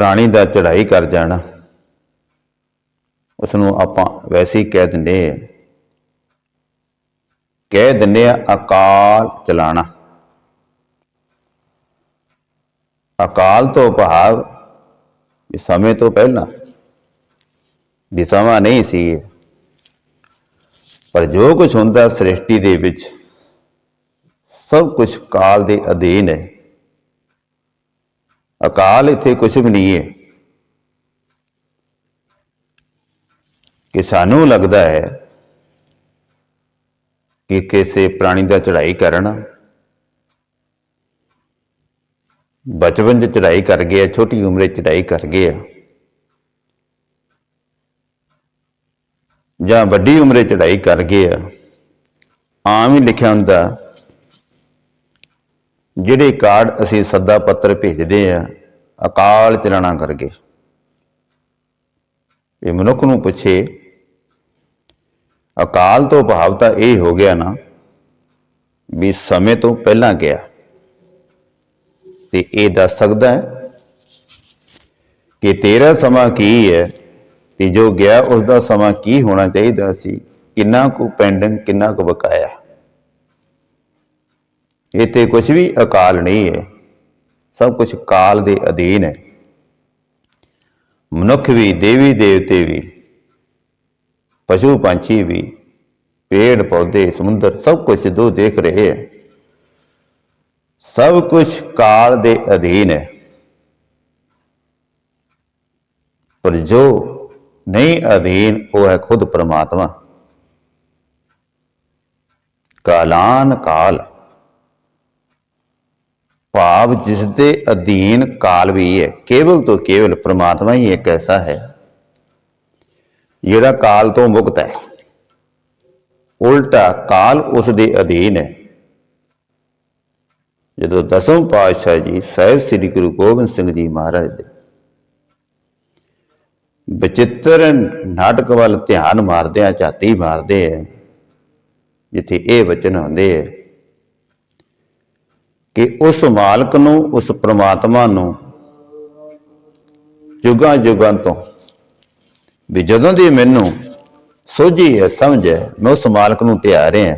ਪ੍ਰਾਣੀ ਦਾ ਚੜਾਈ ਕਰ ਜਾਣਾ। ਉਸ ਨੂੰ ਆਪਾਂ ਵੈਸੇ ਹੀ ਕਹਿ ਦਿੰਦੇ ਆ ਕਹਿ ਦਿੰਦੇ ਆ ਅਕਾਲ ਚਲਾਣਾ। ਅਕਾਲ ਤੋਂ ਭਾਵ ਵੀ ਸਮੇਂ ਤੋਂ ਪਹਿਲਾਂ ਵੀ ਸਮਾਂ ਨਹੀਂ ਸੀ। ਪਰ ਜੋ ਕੁਝ ਹੁੰਦਾ ਸ੍ਰਿਸ਼ਟੀ ਦੇ ਵਿੱਚ, ਸਭ ਕੁਝ ਕਾਲ ਦੇ ਅਧੀਨ ਹੈ। ਅਕਾਲ ਇੱਥੇ ਕੁਝ ਵੀ ਨਹੀਂ ਹੈ। ਕਿ ਸਾਨੂੰ ਲੱਗਦਾ ਹੈ ਕਿ ਕਿਸੇ ਪ੍ਰਾਣੀ ਦਾ ਚੜ੍ਹਾਈ ਕਰਨਾ, ਬਚਪਨ 'ਚ ਚੜ੍ਹਾਈ ਕਰ ਗਿਆ, ਛੋਟੀ ਉਮਰੇ ਚੜ੍ਹਾਈ ਕਰ ਗਿਆ, ਜਾਂ ਵੱਡੀ ਉਮਰੇ ਚੜ੍ਹਾਈ ਕਰ ਗਿਆ, ਆਮ ਹੀ ਲਿਖਿਆ ਹੁੰਦਾ ਜਿਹੜੇ ਕਾਰਡ ਅਸੀਂ ਸੱਦਾ ਪੱਤਰ ਭੇਜਦੇ ਆ, ਅਕਾਲ ਚਲਾਣਾ ਕਰਕੇ। ਇਹ ਮਨੁੱਖ ਨੂੰ ਪੁੱਛੇ, ਅਕਾਲ ਤੋਂ ਭਾਵ ਤਾਂ ਇਹ ਹੋ ਗਿਆ ਨਾ ਵੀ ਸਮੇਂ ਤੋਂ ਪਹਿਲਾਂ ਗਿਆ। ਤੇ ਇਹ ਦੱਸ ਸਕਦਾ ਹੈ ਕਿ ਤੇਰਾ ਸਮਾਂ ਕੀ ਹੈ ਤੇ ਜੋ ਗਿਆ ਉਸ ਦਾ ਸਮਾਂ ਕੀ ਹੋਣਾ ਚਾਹੀਦਾ ਸੀ, ਕਿੰਨਾ ਕੁ ਪੈਂਡਿੰਗ ਕਿੰਨਾ ਕੁ ਬਕਾਇਆ। ਇਹ ਤੇ ਕੁਝ ਵੀ ਅਕਾਲ ਨਹੀਂ ਹੈ। ਸਭ ਕੁਝ ਕਾਲ ਦੇ ਅਧੀਨ ਹੈ। ਮਨੁੱਖ ਵੀ, ਦੇਵੀ ਦੇਵਤੇ ਵੀ, ਪਸ਼ੂ ਪੰਛੀ ਵੀ, ਪੇੜ ਪੌਦੇ, ਸਮੁੰਦਰ, ਸਭ ਕੁਝ ਦੋ ਦੇਖ ਰਹੇ ਹੈ। ਸਭ ਕੁਝ ਕਾਲ ਦੇ ਅਧੀਨ ਹੈ। ਪਰ ਜੋ ਨਹੀਂ ਅਧੀਨ, ਉਹ ਹੈ ਖੁਦ ਪ੍ਰਮਾਤਮਾ। ਕਾਲਾਨ ਕਾਲ। ਭਾਵ ਜਿਸ ਦੇ ਅਧੀਨ ਕਾਲ ਵੀ ਹੈ, ਕੇਵਲ ਤੋਂ ਕੇਵਲ ਪ੍ਰਮਾਤਮਾ ਹੀ ਇੱਕ ਐਸਾ ਹੈ, ਜਿਹੜਾ ਕਾਲ ਤੋਂ ਮੁਕਤ ਹੈ। ਉਲਟਾ ਕਾਲ ਉਸ ਦੇ ਅਧੀਨ ਹੈ। ਜਦੋਂ ਦਸਮ ਪਾਤਸ਼ਾਹ ਜੀ ਸਾਹਿਬ ਸ੍ਰੀ ਗੁਰੂ ਗੋਬਿੰਦ ਸਿੰਘ ਜੀ ਮਹਾਰਾਜ ਦੇ ਬਚਿੱਤਰ ਨਾਟਕ ਵੱਲ ਧਿਆਨ ਮਾਰਦੇ ਆ ਝਾਤੀ ਮਾਰਦੇ ਆ ਜਿੱਥੇ ਇਹ ਵਚਨ ਹੁੰਦੇ ਆ ਕਿ ਉਸ ਮਾਲਕ ਨੂੰ, ਉਸ ਪ੍ਰਮਾਤਮਾ ਨੂੰ ਜੁਗਾਂ ਜੁਗਾਂ ਤੋਂ ਵੀ ਜਦੋਂ ਦੀ ਮੈਨੂੰ ਸੋਝੀ ਹੈ, ਸਮਝ ਹੈ, ਮੈਂ ਉਸ ਮਾਲਕ ਨੂੰ ਧਿਆ ਰਿਹਾ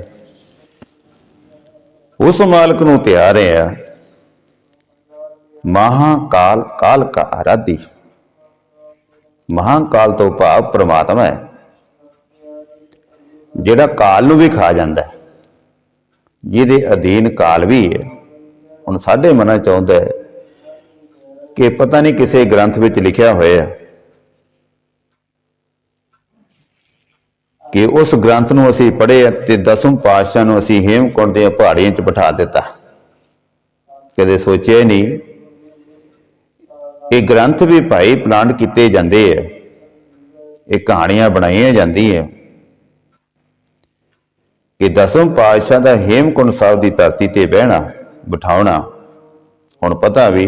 ਉਸ ਮਾਲਕ ਨੂੰ ਧਿਆ ਰਿਹਾ ਮਹਾਕਾਲ, ਕਾਲ ਕਾ ਆਰਾਧੀ। ਮਹਾਕਾਲ ਤੋਂ ਭਾਵ ਪ੍ਰਮਾਤਮਾ ਹੈ। ਜਿਹੜਾ ਕਾਲ ਨੂੰ ਵੀ ਖਾ ਜਾਂਦਾ ਜਿਹਦੇ ਅਧੀਨ ਕਾਲ ਵੀ ਹੈ। ਹੁਣ ਸਾਡੇ ਮਨਾਂ ਚ ਆਉਂਦਾ ਹੈ ਕਿ ਪਤਾ ਨਹੀਂ ਕਿਸੇ ਗ੍ਰੰਥ ਵਿੱਚ ਲਿਖਿਆ ਹੋਇਆ ਕਿ ਉਸ ਗ੍ਰੰਥ ਨੂੰ ਅਸੀਂ ਪੜ੍ਹੇ ਤੇ ਦਸਮ ਪਾਤਸ਼ਾਹ ਨੂੰ ਅਸੀਂ ਹੇਮਕੁੰਡ ਦੀਆਂ ਪਹਾੜੀਆਂ 'ਚ ਬਿਠਾ ਦਿੱਤਾ। ਕਦੇ ਸੋਚਿਆ ਹੀ ਨਹੀਂ ਇਹ ਗ੍ਰੰਥ ਵੀ ਭਾਈ ਪਲਾਂਟ ਕੀਤੇ ਜਾਂਦੇ ਆ, ਇਹ ਕਹਾਣੀਆਂ ਬਣਾਈਆਂ ਜਾਂਦੀਆਂ ਕਿ ਦਸਮ ਪਾਤਸ਼ਾਹ ਦਾ ਹੇਮਕੁੰਡ ਸਾਹਿਬ ਦੀ ਧਰਤੀ ਤੇ ਬਹਿਣਾ ਬਿਠਾਉਣਾ। ਹੁਣ ਪਤਾ ਵੀ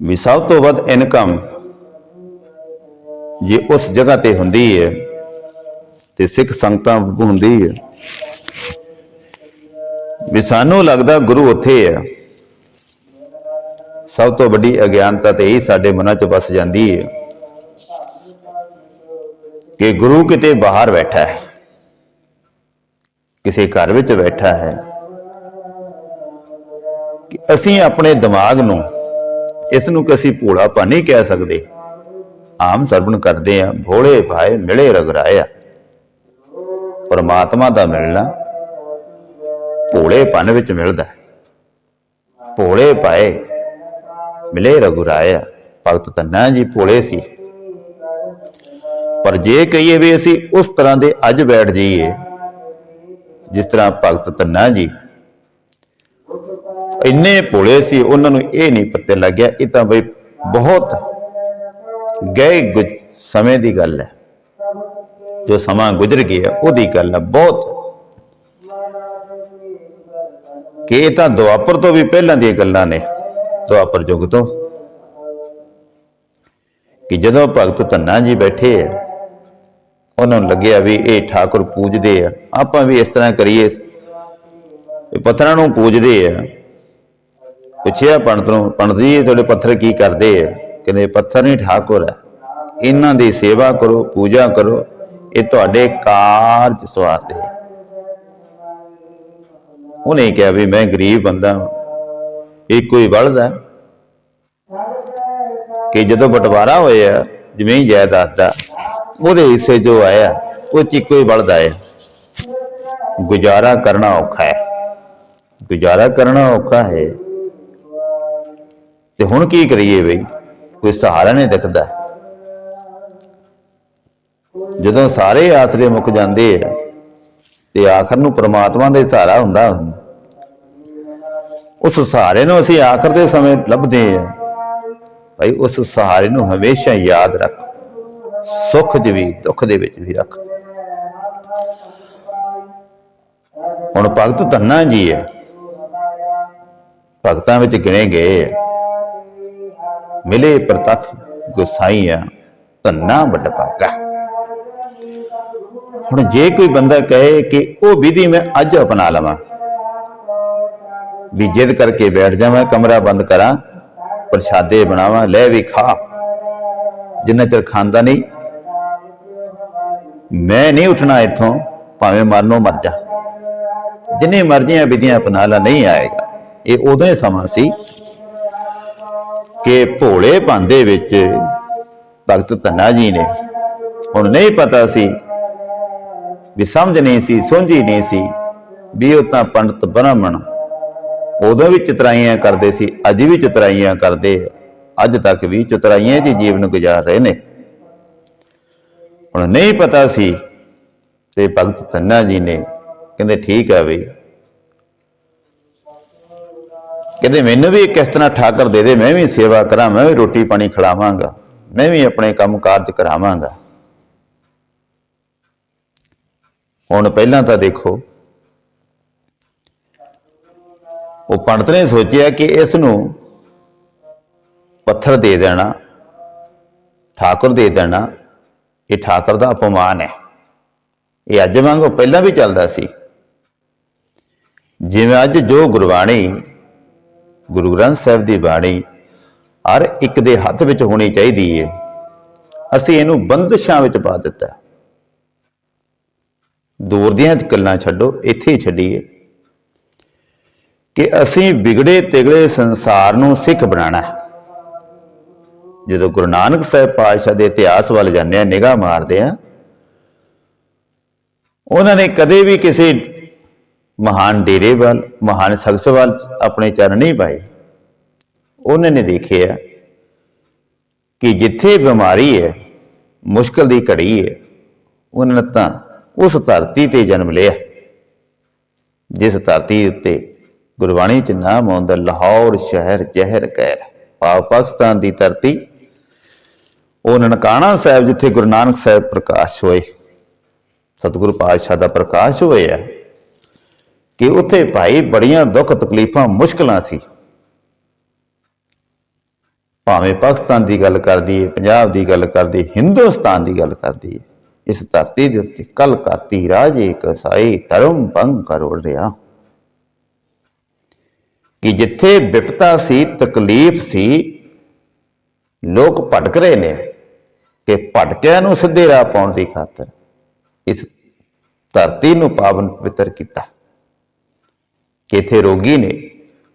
ਵੀ ਸਭ ਤੋਂ ਵੱਧ ਇਨਕਮ ਜੇ ਉਸ ਜਗ੍ਹਾ ਤੇ ਹੁੰਦੀ ਹੈ ਤੇ ਸਿੱਖ ਸੰਗਤਾਂ ਹੁੰਦੀ ਹੈ ਵੀ ਸਾਨੂੰ ਲੱਗਦਾ ਗੁਰੂ ਉੱਥੇ ਹੈ ਸਭ ਤੋਂ ਵੱਡੀ ਅਗਿਆਨਤਾ ਤੇ ਇਹ ਸਾਡੇ ਮਨਾਂ 'ਚ ਵਸ ਜਾਂਦੀ ਹੈ ਕਿ ਗੁਰੂ ਕਿਤੇ ਬਾਹਰ ਬੈਠਾ ਹੈ, ਕਿਸੇ ਘਰ ਵਿੱਚ ਬੈਠਾ ਹੈ ਕਿ ਅਸੀਂ ਆਪਣੇ ਦਿਮਾਗ ਨੂੰ ਇਸ ਨੂੰ ਕਿ ਅਸੀਂ ਭੋਲਾਪਨ ਨਹੀਂ ਕਹਿ ਸਕਦੇ। ਆਮ ਸਰਵਣ ਕਰਦੇ ਆ ਭੋਲੇ ਭਾਏ ਮਿਲੇ ਰਗਰਾਇਆ ਪਰਮਾਤਮਾ ਦਾ ਮਿਲਣਾ ਭੋਲੇਪਨ ਵਿੱਚ ਮਿਲਦਾ ਹੈ। ਭੋਲੇ ਭਾਏ ਮਿਲੇ ਰਗੁਰਾਇਆ ਭਗਤ ਤੰਨਾ ਜੀ ਭੋਲੇ ਸੀ। ਪਰ ਜੇ ਕਹੀਏ ਵੀ ਅਸੀਂ ਉਸ ਤਰ੍ਹਾਂ ਦੇ ਅੱਜ ਬੈਠ ਜਾਈਏ, ਜਿਸ ਤਰ੍ਹਾਂ ਭਗਤ ਤੰਨਾ ਜੀ ਇੰਨੇ ਭੋਲੇ ਸੀ, ਉਹਨਾਂ ਨੂੰ ਇਹ ਨਹੀਂ ਪਤਾ ਲੱਗਿਆ, ਇਹ ਤਾਂ ਬਈ ਬਹੁਤ ਗਏ ਗੁਜ, ਸਮੇਂ ਦੀ ਗੱਲ ਹੈ। ਜੋ ਸਮਾਂ ਗੁਜ਼ਰ ਗਿਆ, ਉਹਦੀ ਗੱਲ ਹੈ, ਬਹੁਤ। ਕਿ ਇਹ ਤਾਂ ਦੁਆਪਰ ਤੋਂ ਵੀ ਪਹਿਲਾਂ ਦੀਆਂ ਗੱਲਾਂ ਨੇ, ਦੁਆਪਰ ਯੁੱਗ ਤੋਂ। ਕਿ ਜਦੋਂ ਭਗਤ ਧੰਨਾ ਜੀ ਬੈਠੇ ਆ, ਉਹਨਾਂ ਨੂੰ ਲੱਗਿਆ ਵੀ ਇਹ ਠਾਕੁਰ ਪੂਜਦੇ ਆ, ਆਪਾਂ ਵੀ ਇਸ ਤਰ੍ਹਾਂ ਕਰੀਏ। ਪੱਥਰਾਂ ਨੂੰ ਪੂਜਦੇ ਆ ਪੁੱਛਿਆ ਪੰਡਤ ਨੂੰ, ਪੰਡਤ ਜੀ, ਤੁਹਾਡੇ ਪੱਥਰ ਕੀ ਕਰਦੇ ਆ? ਕਹਿੰਦੇ, ਪੱਥਰ ਨਹੀਂ, ਠਾਕੁਰ ਹੈ ਇਹਨਾਂ ਦੀ ਸੇਵਾ ਕਰੋ, ਪੂਜਾ ਕਰੋ, ਇਹ ਤੁਹਾਡੇ ਕਾਰਜ ਸਵਾਰਦੇ ਆ। ਉਹਨੇ ਕਿਹਾ ਵੀ ਮੈਂ ਗਰੀਬ ਬੰਦਾ ਹਾਂ। ਇਹ ਕੋਈ ਬਲਦਾ। ਕਿ ਜਦੋਂ ਬਟਵਾਰਾ ਹੋਇਆ ਜ਼ਮੀਨ ਜਾਇਦਾਦ ਦਾ ਉਹਦੇ ਹਿੱਸੇ ਜੋ ਆਇਆ, ਉਹ ਚ ਇੱਕੋ ਹੀ ਬਲਦਾ ਹੈ ਗੁਜ਼ਾਰਾ ਕਰਨਾ ਔਖਾ ਹੈ। ਗੁਜ਼ਾਰਾ ਕਰਨਾ ਔਖਾ ਹੈ। ਤੇ ਹੁਣ ਕੀ ਕਰੀਏ ਬਈ? ਕੋਈ ਸਹਾਰਾ ਨਹੀਂ ਦਿਖਦਾ। ਜਦੋਂ ਸਾਰੇ ਆਸਰੇ ਮੁੱਕ ਜਾਂਦੇ ਆ, ਤੇ ਆਖਰ ਨੂੰ ਪ੍ਰਮਾਤਮਾ ਦਾ ਸਹਾਰਾ ਹੁੰਦਾ ਉਸ ਸਹਾਰੇ ਨੂੰ ਅਸੀਂ ਆਖਰ ਦੇ ਸਮੇਂ ਲੱਭਦੇ ਆ। ਭਾਈ ਉਸ ਸਹਾਰੇ ਨੂੰ ਹਮੇਸ਼ਾ ਯਾਦ ਰੱਖ। ਸੁੱਖ 'ਚ ਵੀ, ਦੁੱਖ ਦੇ ਵਿੱਚ ਵੀ ਰੱਖ। ਹੁਣ ਭਗਤ ਧੰਨਾ ਜੀ ਹੈ ਭਗਤਾਂ ਵਿੱਚ ਗਿਣੇ ਗਏ ਆ। ਮਿਲੇ ਪ੍ਰਤੱਖ ਗੁਸਾਈ ਧੰਨਾ ਵੱਡ ਭਾਗਾ। ਹੁਣ ਜੇ ਕੋਈ ਬੰਦਾ ਕਹੇ ਕਿ ਉਹ ਵਿਧੀ ਮੈਂ ਅੱਜ ਅਪਣਾ ਲਵਾਂ, ਵੀ ਜਿੱਦ ਕਰਕੇ ਬੈਠ ਜਾਵਾਂ, ਕਮਰਾ ਬੰਦ ਕਰਾਂ, ਪ੍ਰਸ਼ਾਦੇ ਬਣਾਵਾਂ, ਲੈ ਵੀ ਖਾ। ਜਿੰਨਾ ਚਿਰ ਖਾਂਦਾ ਨਹੀਂ, ਮੈਂ ਨਹੀਂ ਉੱਠਣਾ ਇੱਥੋਂ, ਭਾਵੇਂ ਮਰਨੋਂ ਮਰ ਜਾ। ਜਿੰਨੇ ਮਰਜ਼ੀਆਂ ਵਿਧੀਆਂ ਅਪਣਾ ਲਾ, ਨਹੀਂ ਆਏਗਾ। ਇਹ ਉਦੋਂ ਹੀ ਸਮਾਂ ਸੀ ਕਿ ਭੋਲੇ ਭਾਂਦੇ ਵਿੱਚ ਭਗਤ ਧੰਨਾ ਜੀ ਨੇ। ਹੁਣ ਨਹੀਂ ਪਤਾ ਸੀ ਵੀ ਸਮਝ ਨਹੀਂ ਸੀ, ਸੁਝੀ ਨਹੀਂ ਸੀ ਵੀ ਉਹ ਤਾਂ ਪੰਡਤ ਬ੍ਰਾਹਮਣ ਉਦੋਂ ਵੀ ਚਤਰਾਈਆਂ ਕਰਦੇ ਸੀ, ਅੱਜ ਵੀ ਚਤਰਾਈਆਂ ਕਰਦੇ ਅੱਜ ਤੱਕ ਵੀ ਚਤਰਾਈਆਂ 'ਚ ਹੀ ਜੀਵਨ ਗੁਜ਼ਾਰ ਰਹੇ ਨੇ। ਹੁਣ ਨਹੀਂ ਪਤਾ ਸੀ ਤੇ ਭਗਤ ਧੰਨਾ ਜੀ ਨੇ ਕਹਿੰਦੇ, ਠੀਕ ਆ ਬਈ ਕਹਿੰਦੇ, ਮੈਨੂੰ ਵੀ ਕਿਸ ਤਰ੍ਹਾਂ ਠਾਕਰ ਦੇ ਦੇ, ਮੈਂ ਵੀ ਸੇਵਾ ਕਰਾਂ, ਮੈਂ ਵੀ ਰੋਟੀ ਪਾਣੀ ਖਿਲਾਵਾਂਗਾ, ਮੈਂ ਵੀ ਆਪਣੇ ਕੰਮ ਕਾਰਜ ਕਰਾਵਾਂਗਾ। ਹੁਣ ਪਹਿਲਾਂ ਤਾਂ ਦੇਖੋ, ਉਹ ਪੰਡਤ ਨੇ ਸੋਚਿਆ ਕਿ ਇਸ ਨੂੰ ਪੱਥਰ ਦੇ ਦੇਣਾ, ਠਾਕੁਰ ਦੇ ਦੇਣਾ, ਇਹ ਠਾਕੁਰ ਦਾ ਅਪਮਾਨ ਹੈ। ਇਹ ਅੱਜ ਵਾਂਗੂ ਪਹਿਲਾਂ ਵੀ ਚੱਲਦਾ ਸੀ। ਜਿਵੇਂ ਅੱਜ ਜੋ ਗੁਰਬਾਣੀ ਗੁਰੂ ਗ੍ਰੰਥ ਸਾਹਿਬ ਦੀ ਬਾਣੀ ਹਰ ਇੱਕ ਦੇ ਹੱਥ ਵਿੱਚ ਹੋਣੀ ਚਾਹੀਦੀ ਹੈ ਅਸੀਂ ਇਹਨੂੰ ਬੰਦਸ਼ਾਂ ਵਿੱਚ ਪਾ ਦਿੱਤਾ। ਦੂਰ ਦੀਆਂ ਗੱਲਾਂ ਛੱਡੋ, ਇੱਥੇ ਹੀ ਛੱਡੀਏ। ਕਿ ਅਸੀਂ ਵਿਗੜੇ ਤਿਗੜੇ ਸੰਸਾਰ ਨੂੰ ਸਿੱਖ ਬਣਾਉਣਾ ਜਦੋਂ ਗੁਰੂ ਨਾਨਕ ਸਾਹਿਬ ਪਾਤਸ਼ਾਹ ਦੇ ਇਤਿਹਾਸ ਵੱਲ ਜਾਂਦੇ ਆ, ਨਿਗਾਹ ਮਾਰਦੇ ਆ, ਉਹਨਾਂ ਨੇ ਕਦੇ ਵੀ ਕਿਸੇ ਮਹਾਨ ਡੇਰੇ ਵੱਲ, ਮਹਾਨ ਸ਼ਖਸ ਵੱਲ ਆਪਣੇ ਚਰਨ ਨਹੀਂ ਪਾਏ। ਉਹਨਾਂ ਨੇ ਦੇਖਿਆ ਕਿ ਜਿੱਥੇ ਬਿਮਾਰੀ ਹੈ, ਮੁਸ਼ਕਲ ਦੀ ਘੜੀ ਹੈ, ਉਹਨਾਂ ਨੇ ਤਾਂ ਉਸ ਧਰਤੀ ਤੇ ਜਨਮ ਲਿਆ। ਜਿਸ ਧਰਤੀ ਉੱਤੇ ਗੁਰਬਾਣੀ ਚ ਨਾਮ ਆਉਂਦਾ ਲਾਹੌਰ ਸ਼ਹਿਰ ਜ਼ਹਿਰ ਕਹਿਰ ਪਾਕ ਪਾਕਿਸਤਾਨ ਦੀ ਧਰਤੀ, ਉਹ ਨਨਕਾਣਾ ਸਾਹਿਬ ਜਿੱਥੇ ਗੁਰੂ ਨਾਨਕ ਸਾਹਿਬ ਪ੍ਰਕਾਸ਼ ਹੋਏ। ਸਤਿਗੁਰੂ ਪਾਤਸ਼ਾਹ ਦਾ ਪ੍ਰਕਾਸ਼ ਹੋਇਆ। ਕਿ ਉੱਥੇ ਭਾਈ ਬੜੀਆਂ ਦੁੱਖ ਤਕਲੀਫਾਂ ਮੁਸ਼ਕਲਾਂ ਸੀ। ਭਾਵੇਂ ਪਾਕਿਸਤਾਨ ਦੀ ਗੱਲ ਕਰਦੀ ਹੈ ਪੰਜਾਬ ਦੀ ਗੱਲ ਕਰਦੀ, ਹਿੰਦੁਸਤਾਨ ਦੀ ਗੱਲ ਕਰਦੀ ਹੈ ਇਸ ਧਰਤੀ ਦੇ ਉੱਤੇ ਕਲ ਕਾਤੀ ਰਾਜੇ ਕਸਾਈ ਧਰਮ ਭੰਗ ਕਰੋੜ ਰਿਹਾ। ਕਿ ਜਿੱਥੇ ਵਿਪਤਾ ਸੀ, ਤਕਲੀਫ ਸੀ, ਲੋਕ ਭਟਕ ਰਹੇ ਨੇ ਕਿ ਭਟਕਿਆਂ ਨੂੰ ਸਿੱਧੇ ਰਾਹ ਪਾਉਣ ਦੀ ਖਾਤਰ ਇਸ ਧਰਤੀ ਨੂੰ ਪਾਵਨ ਪਵਿੱਤਰ ਕੀਤਾ। ਕਿ ਇੱਥੇ ਰੋਗੀ ਨੇ,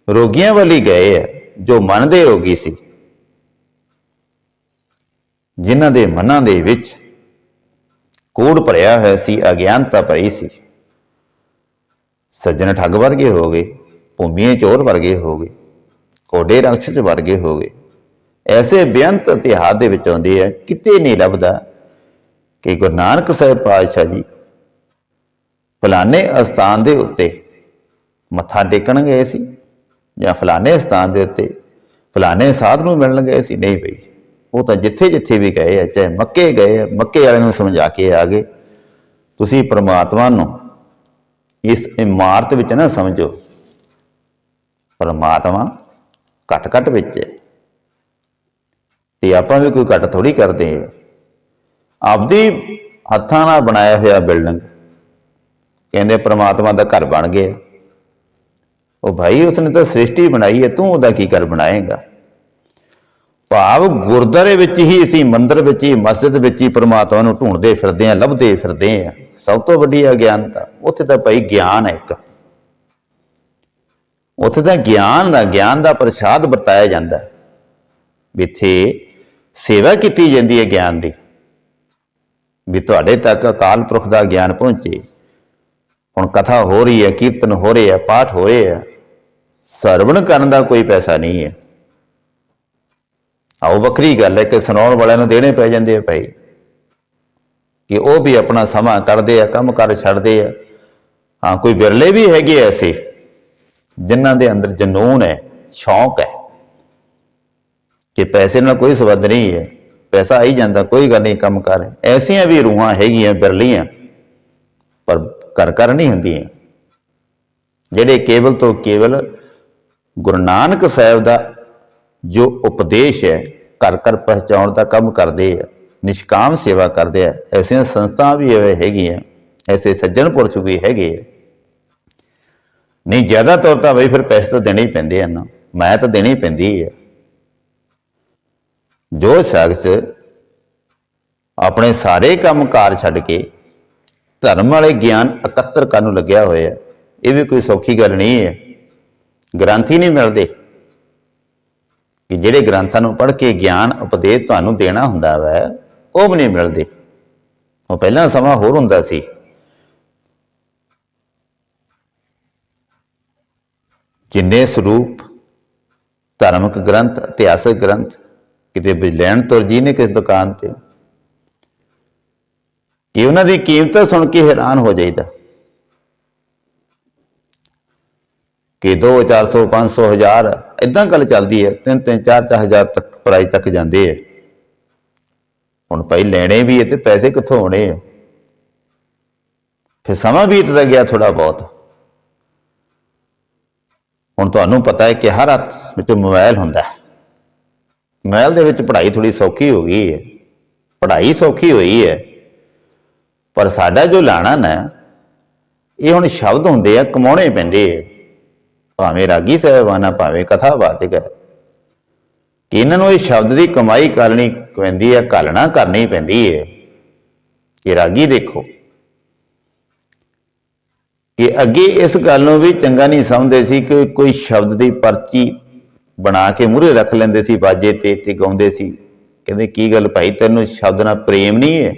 ਰੋਗੀਆਂ ਵਾਲੀ ਗਏ ਆ ਜੋ ਮਨ ਦੇ ਰੋਗੀ ਸੀ। ਜਿਨ੍ਹਾਂ ਦੇ ਮਨਾਂ ਦੇ ਵਿੱਚ ਕੋੜ ਭਰਿਆ ਹੋਇਆ ਸੀ, ਅਗਿਆਨਤਾ ਭਰੀ ਸੀ। ਸੱਜਣ ਠੱਗ ਵਰਗੇ ਹੋ ਗਏ ਭੂਮੀਏ ਚੋਰ ਵਰਗੇ ਹੋ ਗਏ ਕੋਡੇ ਰਕਸ਼ਕ ਵਰਗੇ ਹੋ ਗਏ। ਐਸੇ ਬੇਅੰਤ ਇਤਿਹਾਸ ਦੇ ਵਿੱਚ ਆਉਂਦੇ ਆ, ਕਿਤੇ ਨਹੀਂ ਲੱਭਦਾ ਕਿ ਗੁਰੂ ਨਾਨਕ ਸਾਹਿਬ ਪਾਤਸ਼ਾਹ ਜੀ ਫਲਾਣੇ ਅਸਥਾਨ ਦੇ ਉੱਤੇ ਮੱਥਾ ਟੇਕਣ ਗਏ ਸੀ ਜਾਂ ਫਲਾਣੇ ਸਥਾਨ ਦੇ ਉੱਤੇ ਫਲਾਣੇ ਸਾਧ ਨੂੰ ਮਿਲਣ ਗਏ ਸੀ? ਨਹੀਂ ਬਈ। ਉਹ ਤਾਂ ਜਿੱਥੇ ਜਿੱਥੇ ਵੀ ਗਏ ਆ ਚਾਹੇ ਮੱਕੇ ਗਏ ਆ, ਮੱਕੇ ਵਾਲਿਆਂ ਨੂੰ ਸਮਝਾ ਕੇ ਆ ਗਏ। ਤੁਸੀਂ ਪ੍ਰਮਾਤਮਾ ਨੂੰ ਇਸ ਇਮਾਰਤ ਵਿੱਚ ਨਾ ਸਮਝੋ। ਪਰਮਾਤਮਾ ਘਟ ਘਟ ਵਿੱਚ ਹੈ। ਤੇ ਆਪਾਂ ਵੀ ਕੋਈ ਘਟ ਥੋੜੀ ਕਰਦੇ ਆ। ਆਪਦੀ ਹੱਥਾਂ ਨਾਲ ਬਣਾਇਆ ਹੋਇਆ ਬਿਲਡਿੰਗ। ਕਹਿੰਦੇ ਪ੍ਰਮਾਤਮਾ ਦਾ ਘਰ ਬਣ ਗਿਆ। ਉਹ ਭਾਈ ਉਸਨੇ ਤਾਂ ਸ੍ਰਿਸ਼ਟੀ ਬਣਾਈ ਹੈ, ਤੂੰ ਉਹਦਾ ਕੀ ਕਰ ਬਣਾਏਗਾ? ਭਾਵ ਗੁਰਦਾਰੇ ਵਿੱਚ ਹੀ ਅਸੀਂ ਮੰਦਰ ਵਿੱਚ ਹੀ, ਮਸਜਿਦ ਵਿੱਚ ਹੀ ਪਰਮਾਤਮਾ ਨੂੰ ਢੂੰਡਦੇ ਫਿਰਦੇ ਆ ਲੱਭਦੇ ਫਿਰਦੇ ਆ ਸਭ ਤੋਂ ਵੱਡੀ ਅਗਿਆਨਤਾ ਉੱਥੇ ਤਾਂ ਭਾਈ ਗਿਆਨ ਹੈ ਇੱਕ। ਉੱਥੇ ਤਾਂ ਗਿਆਨ ਦਾ ਗਿਆਨ ਦਾ ਪ੍ਰਸ਼ਾਦ ਵਰਤਾਇਆ ਜਾਂਦਾ ਇੱਥੇ ਸੇਵਾ ਕੀਤੀ ਜਾਂਦੀ ਹੈ ਗਿਆਨ ਦੀ। ਵੀ ਤੁਹਾਡੇ ਤੱਕ ਅਕਾਲ ਪੁਰਖ ਦਾ ਗਿਆਨ ਪਹੁੰਚੇ। ਹੁਣ ਕਥਾ ਹੋ ਰਹੀ ਹੈ, ਕੀਰਤਨ ਹੋ ਰਿਹਾ ਹੈ, ਪਾਠ ਹੋ ਰਿਹਾ ਹੈ। ਸਰਵਣ ਕਰਨ ਦਾ ਕੋਈ ਪੈਸਾ ਨਹੀਂ ਹੈ। ਆਓ ਵੱਖਰੀ ਗੱਲ ਹੈ ਕਿ ਸੁਣਾਉਣ ਵਾਲਿਆਂ ਨੂੰ ਦੇਣੇ ਪੈ ਜਾਂਦੇ ਆ ਭਾਈ। ਕਿ ਉਹ ਵੀ ਆਪਣਾ ਸਮਾਂ ਕੱਢਦੇ ਆ, ਕੰਮ ਕਰ ਛੱਡਦੇ ਆ। ਹਾਂ, ਕੋਈ ਬਿਰਲੇ ਵੀ ਹੈਗੇ ਐਸੇ, ਜਿਨ੍ਹਾਂ ਦੇ ਅੰਦਰ ਜਨੂਨ ਹੈ, ਸ਼ੌਂਕ ਹੈ। ਕਿ ਪੈਸੇ ਨਾਲ ਕੋਈ ਸਬੰਧ ਨਹੀਂ ਹੈ, ਪੈਸਾ ਆਈ ਜਾਂਦਾ, ਕੋਈ ਗੱਲ ਨਹੀਂ, ਕੰਮ ਕਰ ਐਸੀਆਂ ਵੀ ਰੂਹਾਂ ਹੈਗੀਆਂ ਬਿਰਲੀਆਂ ਪਰ ਕਰ ਕਰ ਨਹੀਂ ਹੁੰਦੀਆਂ। ਜਿਹੜੇ ਕੇਵਲ ਤੋਂ ਕੇਵਲ ਗੁਰੂ ਨਾਨਕ ਸਾਹਿਬ ਦਾ ਜੋ ਉਪਦੇਸ਼ ਹੈ, ਘਰ ਘਰ ਪਹੁੰਚਾਉਣ ਦਾ ਕੰਮ ਕਰਦੇ ਆ, ਨਿਸ਼ਕਾਮ ਸੇਵਾ ਕਰਦੇ ਆ, ਐਸੀਆਂ ਸੰਸਥਾਵਾਂ ਵੀ ਇਹ ਹੈਗੀਆਂ, ਐਸੇ ਸੱਜਣ ਪੁਰਸ਼ ਵੀ ਹੈਗੇ ਆ। ਨਹੀਂ, ਜ਼ਿਆਦਾ ਤੌਰ ਤਾਂ ਬਈ ਫਿਰ ਪੈਸੇ ਤਾਂ ਦੇਣੇ ਹੀ ਪੈਂਦੇ ਆ ਨਾ, ਮੈਂ ਤਾਂ ਦੇਣੀ ਪੈਂਦੀ ਆ। ਜੋ ਸ਼ਖਸ ਆਪਣੇ ਸਾਰੇ ਕੰਮਕਾਰ ਛੱਡ ਕੇ ਧਰਮ ਵਾਲੇ ਗਿਆਨ ਇਕੱਤਰ ਕਰਨ ਨੂੰ ਲੱਗਿਆ ਹੋਇਆ, ਇਹ ਵੀ ਕੋਈ ਸੌਖੀ ਗੱਲ ਨਹੀਂ ਹੈ। ਗ੍ਰੰਥੀ ਨਹੀਂ ਮਿਲਦੇ। ਕਿ ਜਿਹੜੇ ਗ੍ਰੰਥਾਂ ਨੂੰ ਪੜ੍ਹ ਕੇ ਗਿਆਨ, ਉਪਦੇਸ਼ ਤੁਹਾਨੂੰ ਦੇਣਾ ਹੁੰਦਾ ਵੈ, ਉਹ ਵੀ ਨਹੀਂ ਮਿਲਦੇ। ਉਹ ਪਹਿਲਾਂ ਸਮਾਂ ਹੋਰ ਹੁੰਦਾ ਸੀ। ਜਿੰਨੇ ਸਰੂਪ, ਧਾਰਮਿਕ ਗ੍ਰੰਥ, ਇਤਿਹਾਸਕ ਗ੍ਰੰਥ, ਕਿਤੇ ਬਿਜਲੈਣ ਲੈਣ ਤੁਰ ਜੀ ਨੇ ਕਿਸ ਦੁਕਾਨ ਤੇ, ਕਿ ਉਹਨਾਂ ਦੀ ਕੀਮਤ ਸੁਣ ਕੇ ਹੈਰਾਨ ਹੋ ਜਾਈਦਾ। ਕਿ 2 400 500 ਹਜ਼ਾਰ ਇਦਾਂ ਗੱਲ ਚੱਲਦੀ ਹੈ 3 3 4 4 ਹਜ਼ਾਰ ਤੱਕ ਪ੍ਰਾਈਸ ਤੱਕ ਜਾਂਦੇ ਆ ਹੁਣ ਭਾਈ ਲੈਣੇ ਵੀ ਹੈ ਤੇ ਪੈਸੇ ਕਿੱਥੋਂ ਆਉਣੇ ਆ ਫਿਰ ਸਮਾਂ ਬੀਤਦਾ ਗਿਆ ਥੋੜਾ ਬਹੁਤ। ਹੁਣ ਤੁਹਾਨੂੰ ਪਤਾ ਹੈ ਕਿ ਹਰ ਹੱਥ ਵਿੱਚ ਮੋਬਾਈਲ ਹੁੰਦਾ ਹੈ। ਮੋਬਾਈਲ ਦੇ ਵਿੱਚ ਪੜ੍ਹਾਈ ਥੋੜੀ ਸੌਖੀ ਹੋ ਗਈ ਹੈ। ਪੜ੍ਹਾਈ ਸੌਖੀ ਹੋਈ ਹੈ। ਪਰ ਸਾਡਾ ਜੋ ਲਾਣਾ ਨਾ, ਇਹ ਹੁਣ ਸ਼ਬਦ ਹੁੰਦੇ ਆ, ਕਮਾਉਣੇ ਪੈਂਦੇ ਆ ਭਾਵੇਂ ਰਾਗੀ ਸਾਹਿਬਾਨਾ ਭਾਵੇਂ ਕਥਾ ਵਾਚਕ ਹੈ ਕਿ ਇਹਨਾਂ ਨੂੰ ਇਹ ਸ਼ਬਦ ਦੀ ਕਮਾਈ ਕਰਨੀ ਪੈਂਦੀ ਹੈ ਘਾਲਣਾ ਕਰਨੀ ਪੈਂਦੀ ਹੈ ਕਿ ਰਾਗੀ ਦੇਖੋ। ਕਿ ਅੱਗੇ ਇਸ ਗੱਲ ਨੂੰ ਵੀ ਚੰਗਾ ਨਹੀਂ ਸਮਝਦੇ ਸੀ ਕਿ ਕੋਈ ਸ਼ਬਦ ਦੀ ਪਰਚੀ ਬਣਾ ਕੇ ਮੂਹਰੇ ਰੱਖ ਲੈਂਦੇ ਸੀ, ਬਾਜੇ ਤੇ ਤੇ ਗਾਉਂਦੇ ਸੀ। ਕਹਿੰਦੇ, ਕੀ ਗੱਲ ਭਾਈ, ਤੈਨੂੰ ਸ਼ਬਦ ਨਾਲ ਪ੍ਰੇਮ ਨਹੀਂ ਹੈ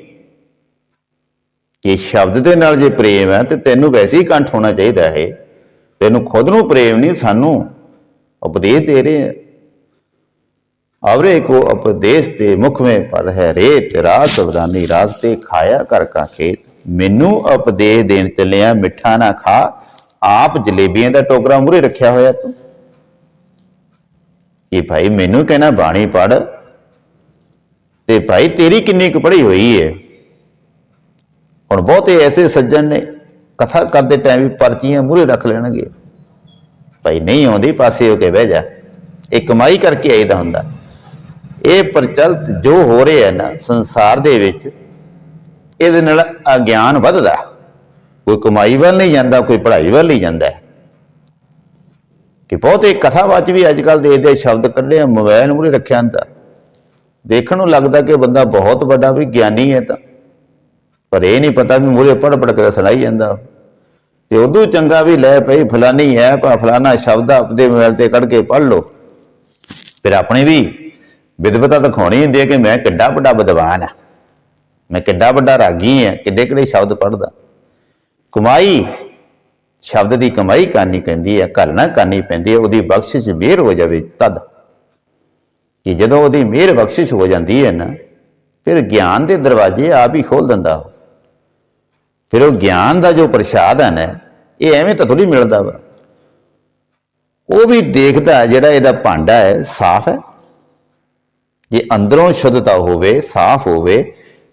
ਕਿ ਸ਼ਬਦ ਦੇ ਨਾਲ ਜੇ ਪ੍ਰੇਮ ਹੈ ਤੇ ਤੈਨੂੰ ਵੈਸੇ ਹੀ ਕੰਠ ਹੋਣਾ ਚਾਹੀਦਾ ਹੈ। ਤੈਨੂੰ ਖੁਦ ਨੂੰ ਪ੍ਰੇਮ ਨਹੀਂ, ਸਾਨੂੰ ਉਪਦੇਸ਼ ਦੇ ਰਹੇ ਹੈ ਅਵਰੇ ਕੋ ਉਪਦੇਸ਼ ਤੇ ਮੁਖ ਮੇ ਪਰ ਹੈ ਰੇਤ, ਰਾਤ ਸਵਰਾਨੀ ਰਾਗ ਤੇ ਖਾਇਆ ਕਰ ਕਾ ਖੇਤ। ਮੈਨੂੰ ਉਪਦੇਸ਼ ਦੇਣ ਚੱਲਿਆ, ਮਿੱਠਾ ਨਾ ਖਾ। ਆਪ ਜਲੇਬੀਆਂ ਦਾ ਟੋਕਰਾ ਮੂਰੇ ਰੱਖਿਆ ਹੋਇਆ ਤੂੰ। ਇਹ ਭਾਈ ਮੈਨੂੰ ਕਹਿਣਾ ਬਾਣੀ ਪੜ ਤੇ ਭਾਈ ਤੇਰੀ ਕਿੰਨੀ ਕੁ ਪੜ੍ਹੀ ਹੋਈ ਹੈ ਹੁਣ ਬਹੁਤੇ ਐਸੇ ਸੱਜਣ ਨੇ। ਕਥਾ ਕਰਦੇ ਟਾਈਮ ਵੀ ਪਰਚੀਆਂ ਮੂਰੇ ਰੱਖ ਲੈਣਗੇ। ਭਾਈ ਨਹੀਂ ਆਉਂਦੀ ਪਾਸੇ ਹੋ ਕੇ ਬਹਿ ਜਾ। ਇਹ ਕਮਾਈ ਕਰਕੇ ਆਈਦਾ ਹੁੰਦਾ। ਇਹ ਪ੍ਰਚਲਿਤ ਜੋ ਹੋ ਰਿਹਾ ਹੈ ਨਾ ਸੰਸਾਰ ਦੇ ਵਿੱਚ ਇਹਦੇ ਨਾਲ ਅਗਿਆਨ ਵੱਧਦਾ। ਕੋਈ ਕਮਾਈ ਵੱਲ ਨਹੀਂ ਜਾਂਦਾ ਕੋਈ ਪੜ੍ਹਾਈ ਵੱਲ ਨਹੀਂ ਜਾਂਦਾ। ਕਿ ਬਹੁਤੇ ਕਥਾਵਾਚ ਵੀ ਅੱਜ ਕੱਲ ਦੇਖਦੇ ਸ਼ਬਦ ਕੱਢੇ ਆ, ਮੋਬਾਈਲ ਮੂਰੇ ਰੱਖਿਆ ਹੁੰਦਾ। ਦੇਖਣ ਨੂੰ ਲੱਗਦਾ ਕਿ ਬੰਦਾ ਬਹੁਤ ਵੱਡਾ ਵੀ ਗਿਆਨੀ ਹੈ ਤਾਂ। ਪਰ ਇਹ ਨਹੀਂ ਪਤਾ ਵੀ ਮੂਰੇ ਪੜ ਪੜ ਕੇ ਸੁਣਾਈ ਜਾਂਦਾ। ਤੇ ਉਦੋਂ ਚੰਗਾ ਵੀ ਲੈ ਪਈ ਫਲਾਨੀ ਹੈ ਪਾ ਫਲਾਨਾ ਸ਼ਬਦ ਆਪਦੇ ਮੋਬਾਈਲ ਤੇ ਕੱਢ ਕੇ ਪੜ੍ਹ ਲਓ। ਫਿਰ ਆਪਣੀ ਵੀ ਵਿਦਵਤਾ ਦਿਖਾਉਣੀ ਹੁੰਦੀ ਹੈ ਕਿ ਮੈਂ ਕਿੱਡਾ ਵੱਡਾ ਵਿਦਵਾਨ ਆ ਮੈਂ ਕਿੱਡਾ ਵੱਡਾ ਰਾਗੀ ਆ ਕਿੱਡੇ ਕਿਹੜੇ ਸ਼ਬਦ ਪੜਦਾ ਕਮਾਈ, ਸ਼ਬਦ ਦੀ ਕਮਾਈ ਕਰਨੀ ਪੈਂਦੀ ਹੈ ਘਲਣਾ ਕਰਨੀ ਪੈਂਦੀ ਹੈ, ਉਹਦੀ ਬਖਸ਼ਿਸ਼ ਮਿਹਰ ਹੋ ਜਾਵੇ ਤਦ। ਕਿ ਜਦੋਂ ਉਹਦੀ ਮਿਹਰ ਬਖਸ਼ਿਸ਼ ਹੋ ਜਾਂਦੀ ਹੈ ਨਾ, ਫਿਰ ਗਿਆਨ ਦੇ ਦਰਵਾਜ਼ੇ ਆਪ ਹੀ ਖੋਲ ਦਿੰਦਾ ਉਹ। ਫਿਰ ਉਹ ਗਿਆਨ ਦਾ ਜੋ ਪ੍ਰਸ਼ਾਦ ਹੈ ਨਾ ਇਹ ਐਵੇਂ ਤਾਂ ਥੋੜੀ ਮਿਲਦਾ ਵਾ। ਉਹ ਵੀ ਦੇਖਦਾ ਜਿਹੜਾ ਇਹਦਾ ਭਾਂਡਾ ਹੈ, ਸਾਫ਼ ਹੈ। ਜੇ ਅੰਦਰੋਂ ਸ਼ੁੱਧਤਾ ਹੋਵੇ, ਸਾਫ਼ ਹੋਵੇ,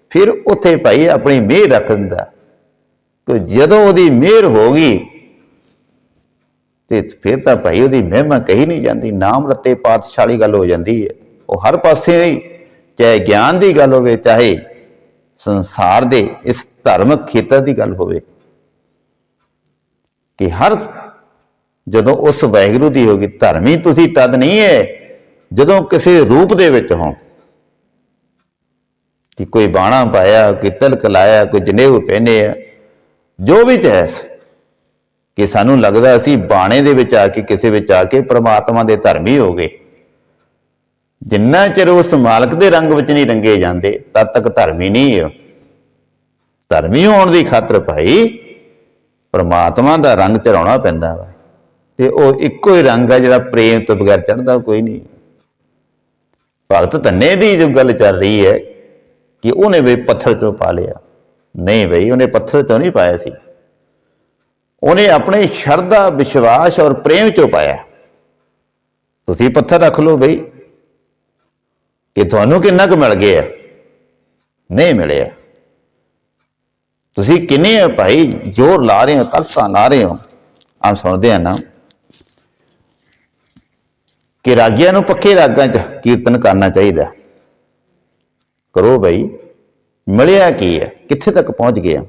ਫਿਰ ਉੱਥੇ ਭਾਈ ਆਪਣੀ ਮਿਹਰ ਰੱਖ ਦਿੰਦਾ। ਕਿ ਜਦੋਂ ਉਹਦੀ ਮਿਹਰ ਹੋ ਗਈ, ਤੇ ਫਿਰ ਤਾਂ ਭਾਈ ਉਹਦੀ ਮਹਿਮਾ ਕਹੀ ਨਹੀਂ ਜਾਂਦੀ। ਨਾਮ ਰੱਤੇ ਪਾਤਸ਼ਾਲੀ ਗੱਲ ਹੋ ਜਾਂਦੀ ਹੈ। ਉਹ ਹਰ ਪਾਸੇ ਹੀ ਚਾਹੇ ਗਿਆਨ ਦੀ ਗੱਲ ਹੋਵੇ, ਚਾਹੇ ਸੰਸਾਰ ਦੇ ਇਸ ਧਰਮਕ ਖੇਤਰ ਦੀ ਗੱਲ ਹੋਵੇ। ਕਿ ਹਰ ਜਦੋਂ ਉਸ ਵਾਹਿਗੁਰੂ ਦੀ ਹੋਗੀ ਧਰਮੀ ਤੁਸੀਂ ਤਦ ਨਹੀਂ ਹੈ ਜਦੋਂ ਕਿਸੇ ਰੂਪ ਦੇ ਵਿੱਚ ਹੋ। ਕਿ ਕੋਈ ਬਾਣਾ ਪਾਇਆ, ਕੋਈ ਤਿਲਕ ਲਾਇਆ, ਕੋਈ ਜਨੇਊ ਪਹਿਨੇ ਆ। ਜੋ ਵੀ ਹੈ ਕਿ ਸਾਨੂੰ ਲੱਗਦਾ ਅਸੀਂ ਬਾਣੇ ਦੇ ਵਿੱਚ ਆ ਕੇ, ਕਿਸੇ ਵਿੱਚ ਆ ਕੇ ਪ੍ਰਮਾਤਮਾ ਦੇ ਧਰਮੀ ਹੋ ਗਏ। ਜਿੰਨਾ ਚਿਰ ਉਸ ਮਾਲਕ ਦੇ ਰੰਗ ਵਿੱਚ ਨਹੀਂ ਰੰਗੇ ਜਾਂਦੇ, ਤਦ ਤੱਕ ਧਰਮੀ ਨਹੀਂ ਹੈ। ਧਰਮੀ ਹੋਣ ਦੀ ਖਾਤਰ ਭਾਈ ਪਰਮਾਤਮਾ ਦਾ ਰੰਗ ਚੜਾਉਣਾ ਪੈਂਦਾ ਵਾ। ਤੇ ਉਹ ਇੱਕੋ ਹੀ ਰੰਗ ਆ ਜਿਹੜਾ ਪ੍ਰੇਮ ਤੋਂ ਬਗੈਰ ਚੜਦਾ ਕੋਈ ਨਹੀਂ। ਭਗਤ ਧੰਨੇ ਦੀ ਜੋ ਗੱਲ ਚੱਲ ਰਹੀ ਹੈ ਕਿ ਉਹਨੇ ਵੀ ਪੱਥਰ ਚੋਂ ਪਾ ਲਿਆ। ਨਹੀਂ ਬਈ, ਉਹਨੇ ਪੱਥਰ ਚੋਂ ਨਹੀਂ ਪਾਇਆ ਸੀ। ਉਹਨੇ ਆਪਣੇ ਸ਼ਰਧਾ, ਵਿਸ਼ਵਾਸ ਔਰ ਪ੍ਰੇਮ ਚੋਂ ਪਾਇਆ। ਤੁਸੀਂ ਪੱਥਰ ਰੱਖ ਲਓ ਬਈ। ਕਿ ਤੁਹਾਨੂੰ ਕਿੰਨਾ ਕੁ ਮਿਲ ਗਿਆ? ਨਹੀਂ ਮਿਲਿਆ। ਤੁਸੀਂ ਕਿੰਨੇ ਆ ਭਾਈ? ਜ਼ੋਰ ਲਾ ਰਹੇ ਹੋ ਤਲਸਾਂ ਲਾ ਰਹੇ ਹੋ। ਆਮ ਸੁਣਦੇ ਆ ਨਾ ਕਿ ਰਾਗੀਆਂ ਨੂੰ ਪੱਕੇ ਰਾਗਾਂ 'ਚ ਕੀਰਤਨ ਕਰਨਾ ਚਾਹੀਦਾ। ਕਰੋ ਭਾਈ ਮਿਲਿਆ ਕੀ ਹੈ ਕਿੱਥੇ ਤੱਕ ਪਹੁੰਚ ਗਿਆ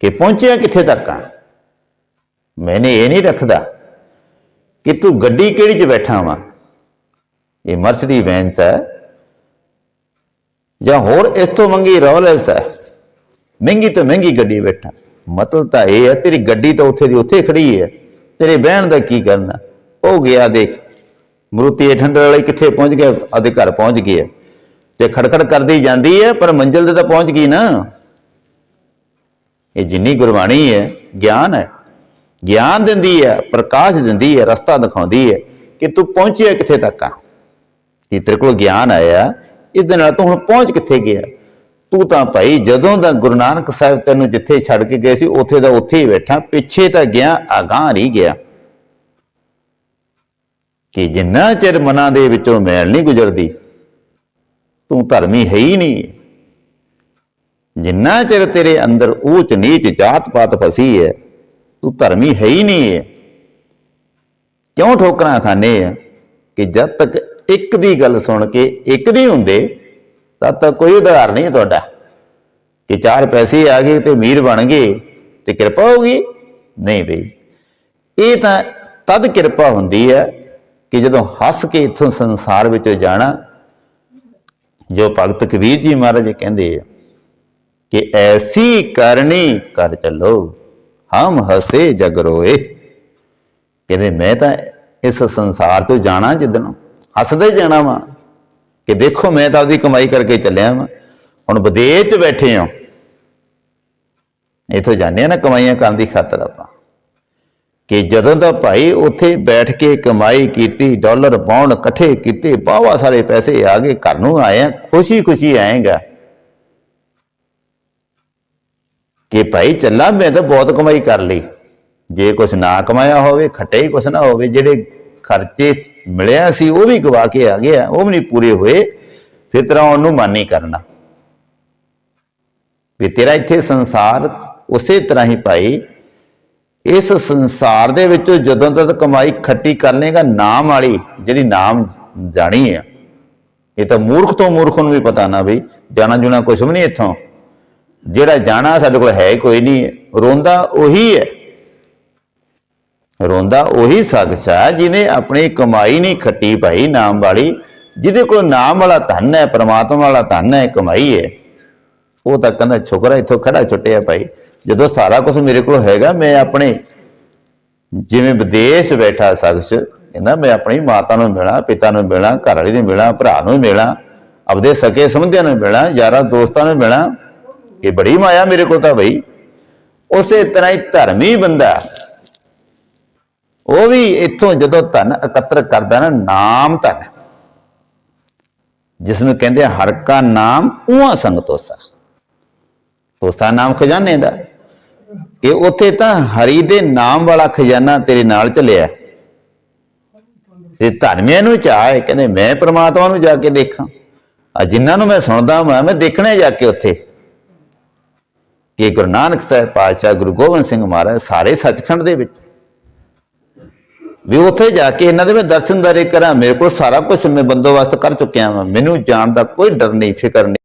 ਕਿ ਪਹੁੰਚਿਆ ਕਿੱਥੇ ਤੱਕ ਆ? ਮੈਨੇ ਇਹ ਨਹੀਂ ਰੱਖਦਾ ਕਿ ਤੂੰ ਗੱਡੀ ਕਿਹੜੀ 'ਚ ਬੈਠਾ ਵਾਂ? ਇਹ ਮਰਸਡੀ ਵੈਨ 'ਚ ਹੈ ਜਾਂ ਹੋਰ ਇਸ ਤੋਂ ਮੰਗੀ ਰੋਲਸ ਹੈ? ਮਹਿੰਗੀ ਤੋਂ ਮਹਿੰਗੀ ਗੱਡੀ ਬੈਠਾ। ਮਤਲਬ ਤਾਂ ਇਹ ਹੈ, ਤੇਰੀ ਗੱਡੀ ਤਾਂ ਉੱਥੇ ਦੀ ਉੱਥੇ ਖੜੀ ਹੈ। ਤੇਰੇ ਬਹਿਣ ਦਾ ਕੀ ਕਰਨਾ? ਉਹ ਗਿਆ ਦੇਖ, ਮਰੂਤੀ 800 ਵਾਲੇ ਕਿੱਥੇ ਪਹੁੰਚ ਗਿਆ? ਆਦੇ ਘਰ ਪਹੁੰਚ ਗਈ ਹੈ। ਤੇ ਖੜਖੜ ਕਰਦੀ ਜਾਂਦੀ ਹੈ, ਪਰ ਮੰਜ਼ਿਲ ਤੇ ਤਾਂ ਪਹੁੰਚ ਗਈ ਨਾ। ਇਹ ਜਿੰਨੀ ਗੁਰਬਾਣੀ ਹੈ, ਗਿਆਨ ਹੈ। ਗਿਆਨ ਦਿੰਦੀ ਹੈ, ਪ੍ਰਕਾਸ਼ ਦਿੰਦੀ ਹੈ, ਰਸਤਾ ਦਿਖਾਉਂਦੀ ਹੈ ਕਿ ਤੂੰ ਪਹੁੰਚਿਆ ਕਿੱਥੇ ਤੱਕ ਆ। ਕਿ ਤੇਰੇ ਕੋਲ ਗਿਆਨ ਆਇਆ ਇਸ ਦੇ ਨਾਲ ਤੂੰ ਹੁਣ ਪਹੁੰਚ ਕਿੱਥੇ ਗਿਆ? ਤੂੰ ਤਾਂ ਭਾਈ ਜਦੋਂ ਦਾ ਗੁਰੂ ਨਾਨਕ ਸਾਹਿਬ ਤੈਨੂੰ ਜਿੱਥੇ ਛੱਡ ਕੇ ਗਏ ਸੀ, ਉੱਥੇ ਦਾ ਉੱਥੇ ਹੀ ਬੈਠਾ, ਪਿੱਛੇ ਤਾਂ ਗਿਆ, ਅਗਾਂਹ ਨਹੀਂ ਗਿਆ। ਕਿ ਜਿੰਨਾ ਚਿਰ ਮਨਾਂ ਦੇ ਵਿੱਚੋਂ ਮੈਲ ਨਹੀਂ ਗੁਜ਼ਰਦੀ, ਤੂੰ ਧਰਮੀ ਹੈ ਹੀ ਨਹੀਂ। ਜਿੰਨਾ ਚਿਰ ਤੇਰੇ ਅੰਦਰ ਊਚ ਨੀਚ ਜਾਤ ਪਾਤ ਫਸੀ ਹੈ, ਤੂੰ ਧਰਮੀ ਹੈ ਹੀ ਨਹੀਂ ਹੈ। ਕਿਉਂ ਠੋਕਰਾਂ ਖਾਣੇ ਆ? ਕਿ ਜਦ ਤੱਕ ਇੱਕ ਦੀ ਗੱਲ ਸੁਣ ਕੇ ਇੱਕ ਨਹੀਂ ਹੁੰਦੇ ਤਦ ਤੱਕ ਕੋਈ ਉਧਾਰ ਨਹੀਂ ਤੁਹਾਡਾ। ਕਿ ਚਾਰ ਪੈਸੇ ਆ ਗਏ ਤੇ ਅਮੀਰ ਬਣ ਗਏ ਤੇ ਕਿਰਪਾ ਹੋਗੀ ਨਹੀਂ ਬਈ। ਇਹ ਤਾਂ ਤਦ ਕਿਰਪਾ ਹੁੰਦੀ ਹੈ ਕਿ ਜਦੋਂ ਹੱਸ ਕੇ ਇਥੋਂ ਸੰਸਾਰ ਵਿੱਚੋਂ ਜਾਣਾ, ਜੋ ਭਗਤ ਕਬੀਰ ਜੀ ਮਹਾਰਾਜ ਕਹਿੰਦੇ ਆ ਕਿ ਐਸੀ ਕਰਨੀ ਕਰ ਚੱਲੋ, ਹਮ ਹਸੇ ਜਗ ਰੋਏ। ਕਹਿੰਦੇ ਮੈਂ ਤਾਂ ਇਸ ਸੰਸਾਰ ਤੋਂ ਜਾਣਾ ਜਿੱਦਣ, ਹੱਸਦੇ ਜਾਣਾ ਵਾ। ਕਿ ਦੇਖੋ ਮੈਂ ਤਾਂ ਆਪਦੀ ਕਮਾਈ ਕਰਕੇ ਚੱਲਿਆ ਵਾਂ। ਹੁਣ ਵਿਦੇਸ਼ 'ਚ ਬੈਠੇ ਹਾਂ। ਇਥੋਂ ਜਾਂਦੇ ਆ ਨਾ ਕਮਾਈਆਂ ਕਰਨ ਦੀ ਖਾਤਰ ਆਪਾਂ। ਕਿ ਜਦੋਂ ਦਾ ਭਾਈ ਉੱਥੇ ਬੈਠ ਕੇ ਕਮਾਈ ਕੀਤੀ, ਡਾਲਰ ਪਾਉਣ ਇਕੱਠੇ ਕੀਤੇ ਬਾਵਾ ਸਾਰੇ ਪੈਸੇ ਆ ਗਏ, ਘਰ ਨੂੰ ਆਏ ਆ ਖੁਸ਼ੀ ਖੁਸ਼ੀ ਆਏਗਾ। ਕਿ ਭਾਈ ਚੱਲਾ, ਮੈਂ ਤਾਂ ਬਹੁਤ ਕਮਾਈ ਕਰ ਲਈ। ਜੇ ਕੁਛ ਨਾ ਕਮਾਇਆ ਹੋਵੇ, ਖੱਟੇ ਹੀ ਕੁਛ ਨਾ ਹੋਵੇ, ਜਿਹੜੇ ਖਰਚੇ ਮਿਲਿਆ ਸੀ, ਉਹ ਵੀ ਗਵਾ ਕੇ ਆ ਗਿਆ, ਉਹ ਵੀ ਨਹੀਂ ਪੂਰੇ ਹੋਏ, ਫਿਰ ਤਰ੍ਹਾਂ ਉਹਨੂੰ ਮਨ ਨਹੀਂ ਕਰਨਾ। ਵੀ ਤੇਰਾ ਇੱਥੇ ਸੰਸਾਰ ਉਸੇ ਤਰ੍ਹਾਂ ਹੀ ਭਾਈ, ਇਸ ਸੰਸਾਰ ਦੇ ਵਿੱਚ ਜਦੋਂ ਤੱਕ ਕਮਾਈ ਖੱਟੀ ਕਰ ਲੇਗਾ ਨਾਮ ਵਾਲੀ ਜਿਹੜੀ ਨਾਮ ਜਾਣੀ ਹੈ ਇਹ ਤਾਂ ਮੂਰਖ ਤੋਂ ਮੂਰਖ ਨੂੰ ਵੀ ਪਤਾ ਨਾ ਬਈ, ਜਾਣਾ ਜੁਣਾ ਕੁਛ ਵੀ ਨਹੀਂ ਇੱਥੋਂ। ਜਿਹੜਾ ਜਾਣਾ ਸਾਡੇ ਕੋਲ ਹੈ ਕੋਈ ਨਹੀਂ, ਰੋਂਦਾ ਉਹੀ ਹੈ। ਰੋਂਦਾ ਉਹੀ ਸ਼ਖਸ ਹੈ ਜਿਹਨੇ ਆਪਣੀ ਕਮਾਈ ਨਹੀਂ ਖੱਟੀ ਭਾਈ ਨਾਮ ਵਾਲੀ, ਜਿਹਦੇ ਕੋਲ ਨਾਮ ਵਾਲਾ ਧਨ ਹੈ, ਪ੍ਰਮਾਤਮਾ ਵਾਲਾ ਧਨ ਹੈ, ਕਮਾਈ ਹੈ। ਉਹ ਤਾਂ ਕਹਿੰਦਾ, ਛੁਕਰਾ, ਇੱਥੋਂ ਖੜਾ ਛੁੱਟਿਆ ਭਾਈ। ਜਦੋਂ ਸਾਰਾ ਕੁਝ ਮੇਰੇ ਕੋਲ ਹੈਗਾ, ਮੈਂ ਆਪਣੇ ਜਿਵੇਂ ਵਿਦੇਸ਼ ਬੈਠਾ ਸ਼ਖਸ ਕਹਿੰਦਾ, ਮੈਂ ਆਪਣੀ ਮਾਤਾ ਨੂੰ ਮਿਲਾਂ, ਪਿਤਾ ਨੂੰ ਮਿਲਾਂ, ਘਰ ਵਾਲੀ ਨੂੰ ਮਿਲਾਂ, ਭਰਾ ਨੂੰ ਮਿਲਾਂ, ਆਪਦੇ ਸਕੇ ਸਮਝਿਆਂ ਨੂੰ ਮਿਲਾਂ, ਯਾਰਾਂ ਦੋਸਤਾਂ ਨੂੰ ਮਿਲਾਂ। ਇਹ ਬੜੀ ਮਾਇਆ ਮੇਰੇ ਕੋਲ ਤਾਂ ਬਈ ਉਸੇ ਤਰ੍ਹਾਂ ਹੀ ਧਰਮੀ ਬੰਦਾ ਉਹ ਵੀ ਇੱਥੋਂ ਜਦੋਂ ਧਨ ਇਕੱਤਰ ਕਰਦਾ ਨਾ ਨਾਮ ਧਨ। ਜਿਸ ਨੂੰ ਕਹਿੰਦੇ ਆ, ਹਰ ਕਾ ਨਾਮ ਉਹਾਂ ਸੰਗ ਤੋਸਾ। ਤੋਸਾ ਨਾਮ ਖਜ਼ਾਨੇ ਦਾ। ਇਹ ਉੱਥੇ ਤਾਂ ਹਰੀ ਦੇ ਨਾਮ ਵਾਲਾ ਖਜ਼ਾਨਾ ਤੇਰੇ ਨਾਲ ਚੱਲਿਆ। ਤੇ ਧਰਮੀਆਂ ਨੂੰ ਚਾਹੇ ਕਹਿੰਦੇ ਮੈਂ ਪ੍ਰਮਾਤਮਾ ਨੂੰ ਜਾ ਕੇ ਦੇਖਾਂ। ਆ ਜਿਨ੍ਹਾਂ ਨੂੰ ਮੈਂ ਸੁਣਦਾ ਮੈਂ ਮੈਂ ਦੇਖਣਾ ਜਾ ਕੇ ਉੱਥੇ। ਕਿ ਗੁਰੂ ਨਾਨਕ ਸਾਹਿਬ ਪਾਤਸ਼ਾਹ ਗੁਰੂ ਗੋਬਿੰਦ ਸਿੰਘ ਮਹਾਰਾਜ ਸਾਰੇ ਸੱਚਖੰਡ ਦੇ ਵਿੱਚ ਵੀ ਉੱਥੇ ਜਾ ਕੇ ਇਹਨਾਂ ਦੇ ਮੈਂ ਦਰਸ਼ਨਦਾਰੇ ਕਰਾਂ, ਮੇਰੇ ਕੋਲ ਸਾਰਾ ਕੁਝ ਮੈਂ ਬੰਦੋਬਸਤ ਕਰ ਚੁੱਕਿਆ ਹਾਂ ਮੈਨੂੰ ਜਾਣ ਦਾ ਕੋਈ ਡਰ ਨਹੀਂ, ਫਿਕਰ ਨਹੀਂ।